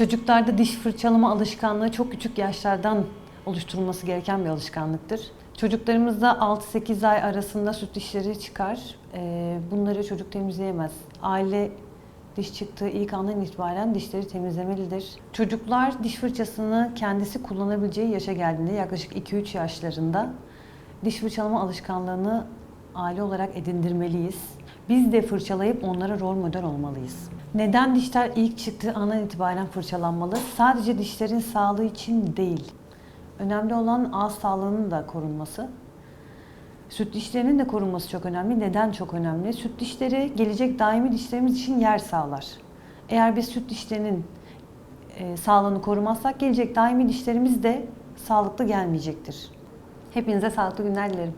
Çocuklarda diş fırçalama alışkanlığı çok küçük yaşlardan oluşturulması gereken bir alışkanlıktır. Çocuklarımızda 6-8 ay arasında süt dişleri çıkar. Ee, Bunları çocuk temizleyemez. Aile diş çıktığı ilk andan itibaren dişleri temizlemelidir. Çocuklar diş fırçasını kendisi kullanabileceği yaşa geldiğinde yaklaşık 2-3 yaşlarında diş fırçalama alışkanlığını aile olarak edindirmeliyiz. Biz de fırçalayıp onlara rol model olmalıyız. Neden dişler ilk çıktığı andan itibaren fırçalanmalı? Sadece dişlerin sağlığı için değil. Önemli olan ağız sağlığının da korunması. Süt dişlerinin de korunması çok önemli. Neden çok önemli? Süt dişleri gelecek daimi dişlerimiz için yer sağlar. Eğer biz süt dişlerinin e, sağlığını korumazsak gelecek daimi dişlerimiz de sağlıklı gelmeyecektir. Hepinize sağlıklı günler dilerim.